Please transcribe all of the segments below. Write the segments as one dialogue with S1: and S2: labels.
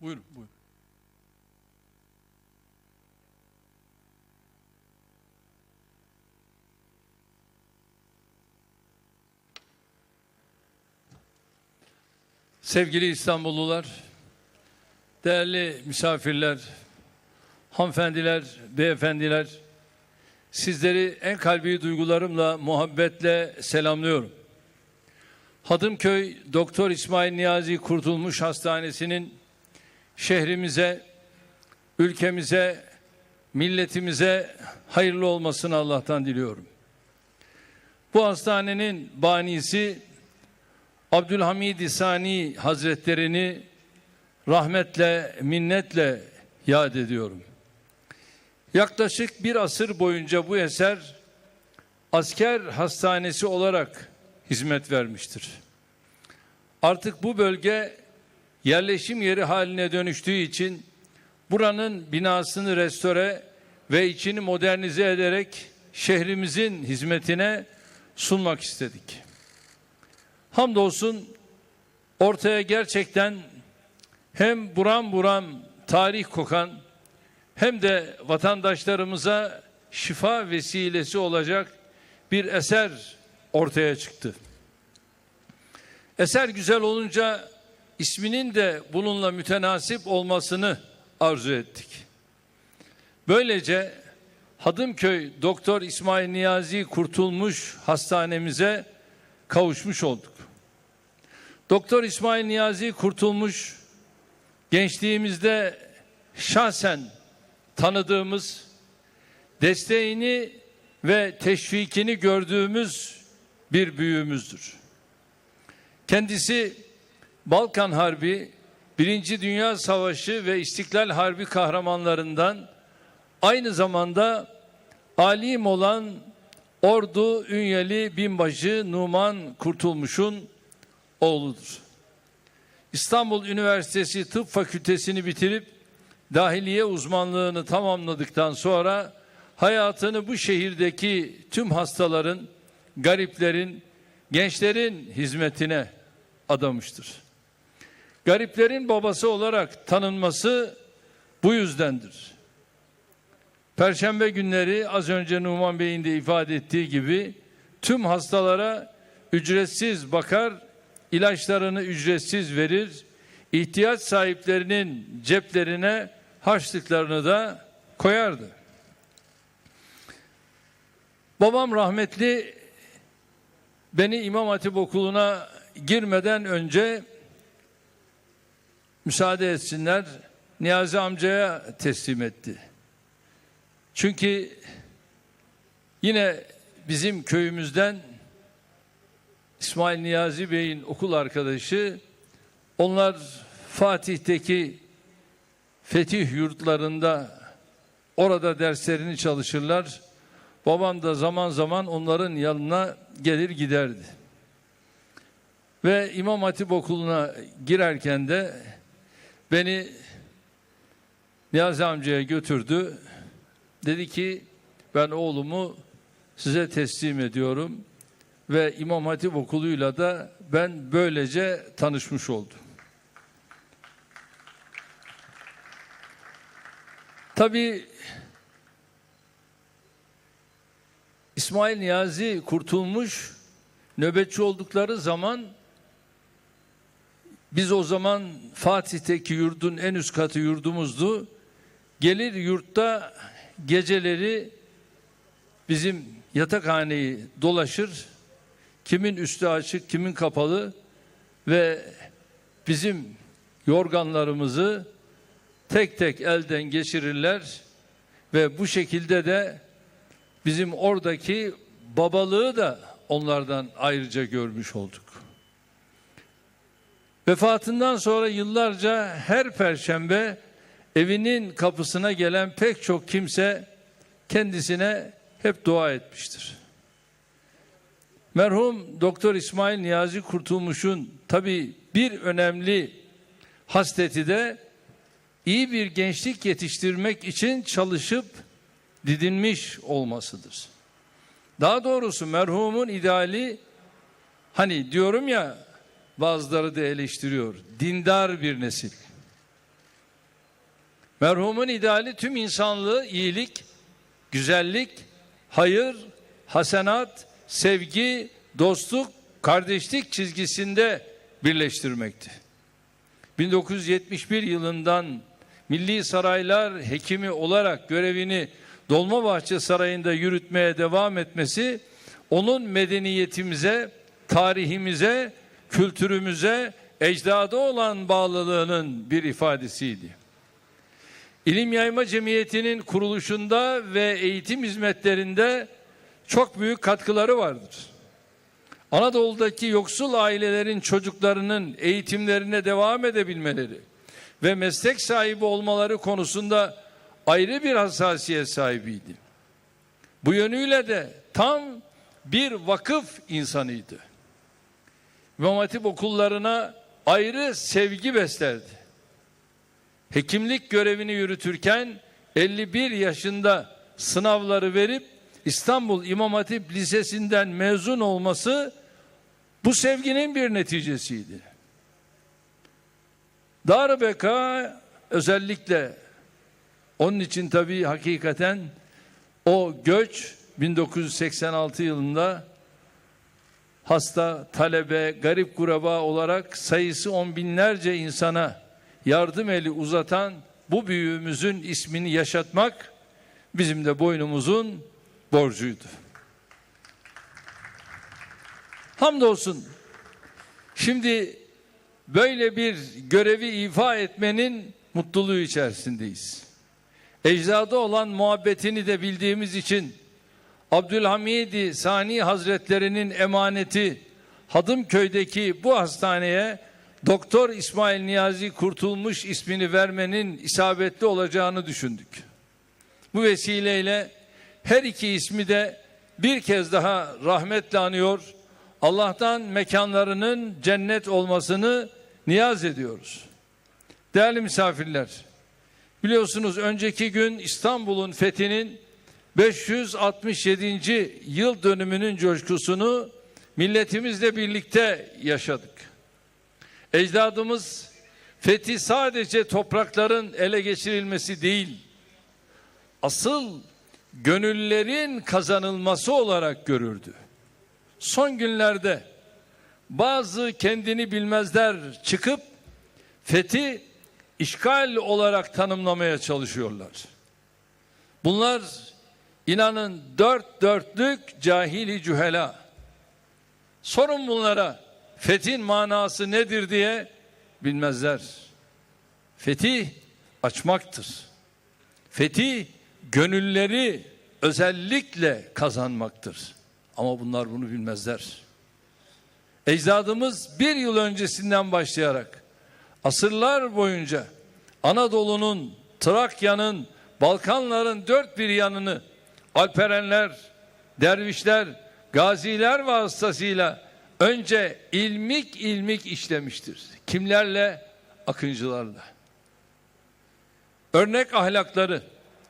S1: Buyurun, buyurun. Sevgili İstanbullular, değerli misafirler, hanımefendiler, beyefendiler, sizleri en kalbi duygularımla, muhabbetle selamlıyorum. Hadımköy Doktor İsmail Niyazi Kurtulmuş Hastanesi'nin şehrimize, ülkemize, milletimize hayırlı olmasını Allah'tan diliyorum. Bu hastanenin banisi Abdülhamid İsani Hazretlerini rahmetle, minnetle yad ediyorum. Yaklaşık bir asır boyunca bu eser asker hastanesi olarak hizmet vermiştir. Artık bu bölge yerleşim yeri haline dönüştüğü için buranın binasını restore ve içini modernize ederek şehrimizin hizmetine sunmak istedik. Hamdolsun ortaya gerçekten hem buram buram tarih kokan hem de vatandaşlarımıza şifa vesilesi olacak bir eser ortaya çıktı. Eser güzel olunca isminin de bununla mütenasip olmasını arzu ettik. Böylece Hadımköy Doktor İsmail Niyazi Kurtulmuş Hastanemize kavuşmuş olduk. Doktor İsmail Niyazi Kurtulmuş gençliğimizde şahsen tanıdığımız, desteğini ve teşvikini gördüğümüz bir büyüğümüzdür. Kendisi Balkan Harbi, Birinci Dünya Savaşı ve İstiklal Harbi kahramanlarından aynı zamanda alim olan Ordu Ünyeli Binbaşı Numan Kurtulmuş'un oğludur. İstanbul Üniversitesi Tıp Fakültesini bitirip dahiliye uzmanlığını tamamladıktan sonra hayatını bu şehirdeki tüm hastaların, gariplerin, gençlerin hizmetine adamıştır. Gariplerin babası olarak tanınması bu yüzdendir. Perşembe günleri az önce Numan Bey'in de ifade ettiği gibi tüm hastalara ücretsiz bakar, ilaçlarını ücretsiz verir, ihtiyaç sahiplerinin ceplerine harçlıklarını da koyardı. Babam rahmetli beni İmam Hatip Okulu'na girmeden önce müsaade etsinler Niyazi amcaya teslim etti. Çünkü yine bizim köyümüzden İsmail Niyazi Bey'in okul arkadaşı onlar Fatih'teki fetih yurtlarında orada derslerini çalışırlar. Babam da zaman zaman onların yanına gelir giderdi. Ve İmam Hatip Okulu'na girerken de beni Niyazi amcaya götürdü. Dedi ki ben oğlumu size teslim ediyorum ve İmam Hatip Okulu'yla da ben böylece tanışmış oldum. Tabii İsmail Niyazi kurtulmuş nöbetçi oldukları zaman biz o zaman Fatih'teki yurdun en üst katı yurdumuzdu. Gelir yurtta geceleri bizim yatakhaneyi dolaşır. Kimin üstü açık, kimin kapalı ve bizim yorganlarımızı tek tek elden geçirirler ve bu şekilde de bizim oradaki babalığı da onlardan ayrıca görmüş olduk. Vefatından sonra yıllarca her perşembe evinin kapısına gelen pek çok kimse kendisine hep dua etmiştir. Merhum Doktor İsmail Niyazi Kurtulmuş'un tabi bir önemli hasleti de iyi bir gençlik yetiştirmek için çalışıp didinmiş olmasıdır. Daha doğrusu merhumun ideali hani diyorum ya bazıları da eleştiriyor. Dindar bir nesil. Merhumun ideali tüm insanlığı iyilik, güzellik, hayır, hasenat, sevgi, dostluk, kardeşlik çizgisinde birleştirmekti. 1971 yılından Milli Saraylar Hekimi olarak görevini Dolmabahçe Sarayı'nda yürütmeye devam etmesi onun medeniyetimize, tarihimize, kültürümüze, ecdada olan bağlılığının bir ifadesiydi. İlim Yayma Cemiyeti'nin kuruluşunda ve eğitim hizmetlerinde çok büyük katkıları vardır. Anadolu'daki yoksul ailelerin çocuklarının eğitimlerine devam edebilmeleri ve meslek sahibi olmaları konusunda ayrı bir hassasiyet sahibiydi. Bu yönüyle de tam bir vakıf insanıydı. İmam Hatip okullarına ayrı sevgi beslerdi. Hekimlik görevini yürütürken 51 yaşında sınavları verip İstanbul İmam Hatip Lisesi'nden mezun olması bu sevginin bir neticesiydi. Darbeka özellikle onun için tabii hakikaten o göç 1986 yılında hasta, talebe, garip kuraba olarak sayısı on binlerce insana yardım eli uzatan bu büyüğümüzün ismini yaşatmak bizim de boynumuzun borcuydu. Hamdolsun şimdi böyle bir görevi ifa etmenin mutluluğu içerisindeyiz. Ecdadı olan muhabbetini de bildiğimiz için Abdülhamid Sani Hazretlerinin emaneti Hadımköy'deki bu hastaneye Doktor İsmail Niyazi Kurtulmuş ismini vermenin isabetli olacağını düşündük. Bu vesileyle her iki ismi de bir kez daha rahmetle anıyor. Allah'tan mekanlarının cennet olmasını niyaz ediyoruz. Değerli misafirler, biliyorsunuz önceki gün İstanbul'un fethinin 567. yıl dönümünün coşkusunu milletimizle birlikte yaşadık. Ecdadımız fethi sadece toprakların ele geçirilmesi değil, asıl gönüllerin kazanılması olarak görürdü. Son günlerde bazı kendini bilmezler çıkıp fethi işgal olarak tanımlamaya çalışıyorlar. Bunlar inanın dört dörtlük cahili cühela. Sorun bunlara fethin manası nedir diye bilmezler. Fetih açmaktır. Fetih gönülleri özellikle kazanmaktır. Ama bunlar bunu bilmezler. Ecdadımız bir yıl öncesinden başlayarak asırlar boyunca Anadolu'nun, Trakya'nın, Balkanların dört bir yanını Alperenler, dervişler, gaziler vasıtasıyla önce ilmik ilmik işlemiştir. Kimlerle? Akıncılarla. Örnek ahlakları,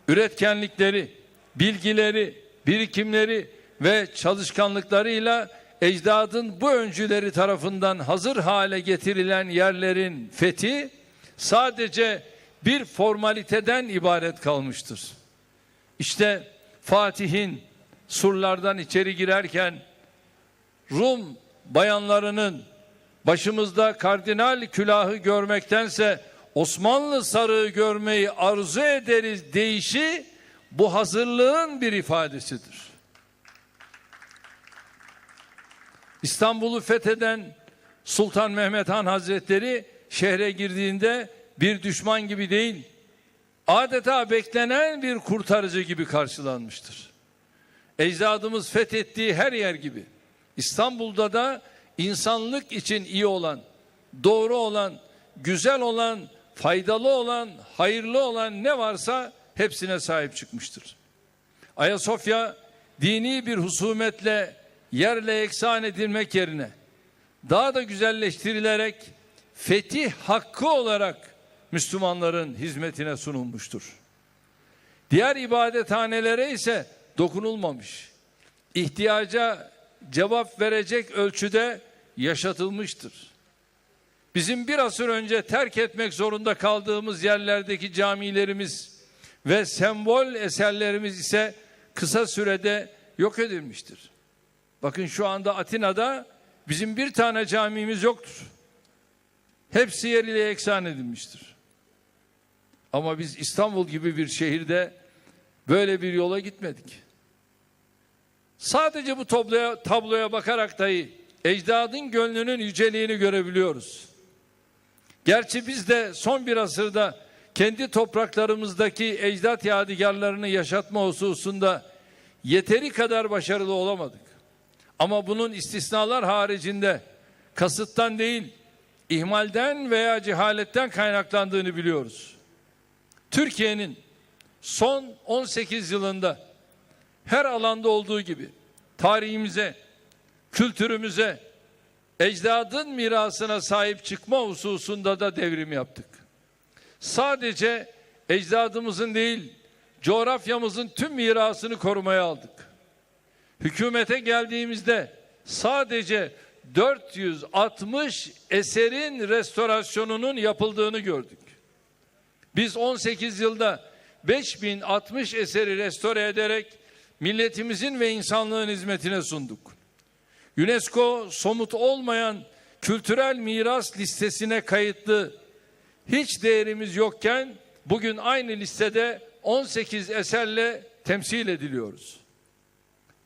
S1: üretkenlikleri, bilgileri, birikimleri ve çalışkanlıklarıyla ecdadın bu öncüleri tarafından hazır hale getirilen yerlerin fethi sadece bir formaliteden ibaret kalmıştır. İşte Fatih'in surlardan içeri girerken Rum bayanlarının başımızda kardinal külahı görmektense Osmanlı sarığı görmeyi arzu ederiz deyişi bu hazırlığın bir ifadesidir. İstanbul'u fetheden Sultan Mehmet Han Hazretleri şehre girdiğinde bir düşman gibi değil, adeta beklenen bir kurtarıcı gibi karşılanmıştır. Ecdadımız fethettiği her yer gibi İstanbul'da da insanlık için iyi olan, doğru olan, güzel olan, faydalı olan, hayırlı olan ne varsa hepsine sahip çıkmıştır. Ayasofya dini bir husumetle yerle eksan edilmek yerine daha da güzelleştirilerek fetih hakkı olarak Müslümanların hizmetine sunulmuştur. Diğer ibadethanelere ise dokunulmamış. İhtiyaca cevap verecek ölçüde yaşatılmıştır. bizim bir asır önce terk etmek zorunda kaldığımız yerlerdeki camilerimiz ve sembol eserlerimiz ise kısa sürede yok edilmiştir. Bakın şu anda Atina'da bizim bir tane camimiz yoktur. Hepsi yeriyle eksan edilmiştir. Ama biz İstanbul gibi bir şehirde böyle bir yola gitmedik. Sadece bu tabloya, tabloya bakarak dahi ecdadın gönlünün yüceliğini görebiliyoruz. Gerçi biz de son bir asırda kendi topraklarımızdaki ecdat yadigarlarını yaşatma hususunda yeteri kadar başarılı olamadık. Ama bunun istisnalar haricinde kasıttan değil, ihmalden veya cehaletten kaynaklandığını biliyoruz. Türkiye'nin son 18 yılında her alanda olduğu gibi tarihimize, kültürümüze, ecdadın mirasına sahip çıkma hususunda da devrim yaptık. Sadece ecdadımızın değil, coğrafyamızın tüm mirasını korumaya aldık. Hükümete geldiğimizde sadece 460 eserin restorasyonunun yapıldığını gördük. Biz 18 yılda 5060 eseri restore ederek milletimizin ve insanlığın hizmetine sunduk. UNESCO somut olmayan kültürel miras listesine kayıtlı hiç değerimiz yokken bugün aynı listede 18 eserle temsil ediliyoruz.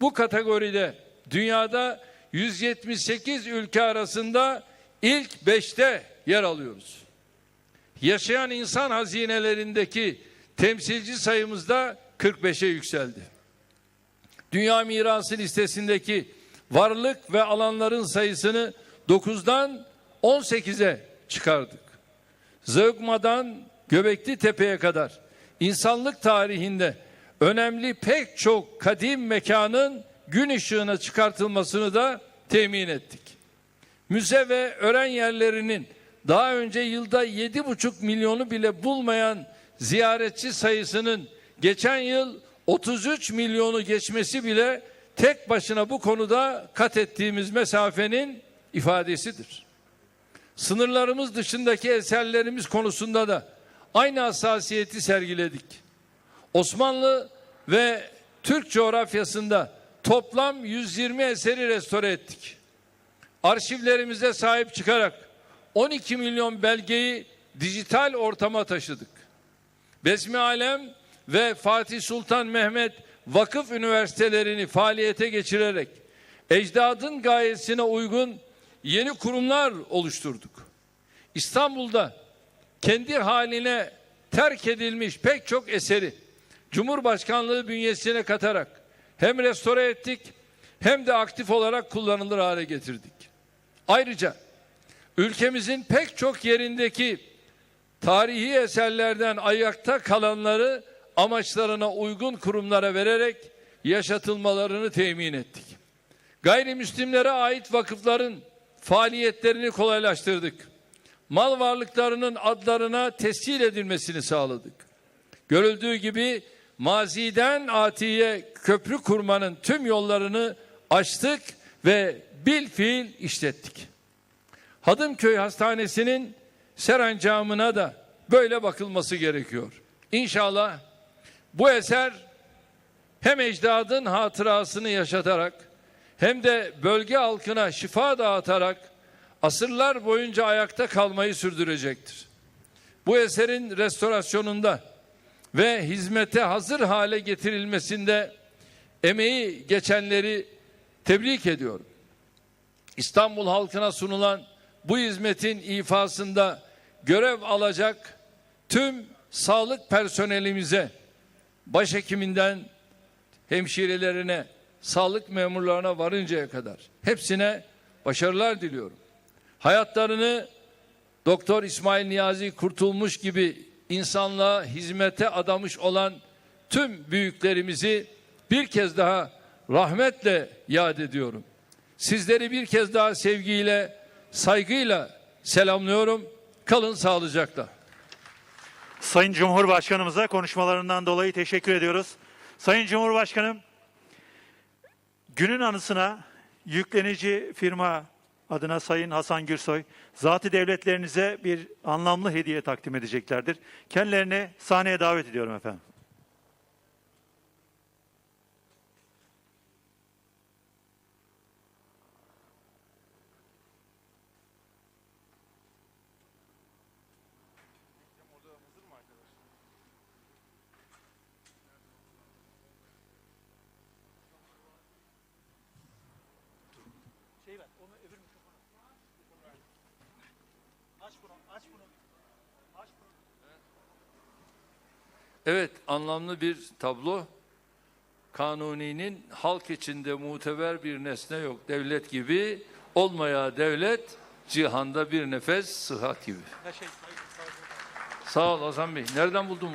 S1: Bu kategoride dünyada 178 ülke arasında ilk 5'te yer alıyoruz. Yaşayan insan hazinelerindeki temsilci sayımız da 45'e yükseldi. Dünya mirası listesindeki varlık ve alanların sayısını 9'dan 18'e çıkardık. Zögma'dan Göbekli Tepe'ye kadar insanlık tarihinde önemli pek çok kadim mekanın gün ışığına çıkartılmasını da temin ettik. Müze ve öğren yerlerinin daha önce yılda 7,5 milyonu bile bulmayan ziyaretçi sayısının geçen yıl 33 milyonu geçmesi bile tek başına bu konuda kat ettiğimiz mesafenin ifadesidir. Sınırlarımız dışındaki eserlerimiz konusunda da aynı hassasiyeti sergiledik. Osmanlı ve Türk coğrafyasında toplam 120 eseri restore ettik. Arşivlerimize sahip çıkarak 12 milyon belgeyi dijital ortama taşıdık. Besmi Alem ve Fatih Sultan Mehmet vakıf üniversitelerini faaliyete geçirerek ecdadın gayesine uygun yeni kurumlar oluşturduk. İstanbul'da kendi haline terk edilmiş pek çok eseri Cumhurbaşkanlığı bünyesine katarak hem restore ettik hem de aktif olarak kullanılır hale getirdik. Ayrıca ülkemizin pek çok yerindeki tarihi eserlerden ayakta kalanları amaçlarına uygun kurumlara vererek yaşatılmalarını temin ettik. Gayrimüslimlere ait vakıfların faaliyetlerini kolaylaştırdık. Mal varlıklarının adlarına tescil edilmesini sağladık. Görüldüğü gibi maziden atiye köprü kurmanın tüm yollarını açtık ve bil fiil işlettik. Hadımköy Hastanesi'nin serencamına da böyle bakılması gerekiyor. İnşallah bu eser hem ecdadın hatırasını yaşatarak hem de bölge halkına şifa dağıtarak asırlar boyunca ayakta kalmayı sürdürecektir. Bu eserin restorasyonunda ve hizmete hazır hale getirilmesinde emeği geçenleri tebrik ediyorum. İstanbul halkına sunulan bu hizmetin ifasında görev alacak tüm sağlık personelimize, başhekiminden hemşirelerine, sağlık memurlarına varıncaya kadar hepsine başarılar diliyorum. Hayatlarını Doktor İsmail Niyazi Kurtulmuş gibi insanlığa hizmete adamış olan tüm büyüklerimizi bir kez daha rahmetle yad ediyorum. Sizleri bir kez daha sevgiyle, saygıyla selamlıyorum. Kalın sağlıcakla.
S2: Sayın Cumhurbaşkanımıza konuşmalarından dolayı teşekkür ediyoruz. Sayın Cumhurbaşkanım, günün anısına yüklenici firma adına Sayın Hasan Gürsoy, zatı devletlerinize bir anlamlı hediye takdim edeceklerdir. Kendilerini sahneye davet ediyorum efendim.
S1: Evet, anlamlı bir tablo. Kanuni'nin halk içinde muteber bir nesne yok. Devlet gibi olmaya devlet, cihanda bir nefes sıhhat gibi. Sağ ol Hasan Bey. Nereden buldun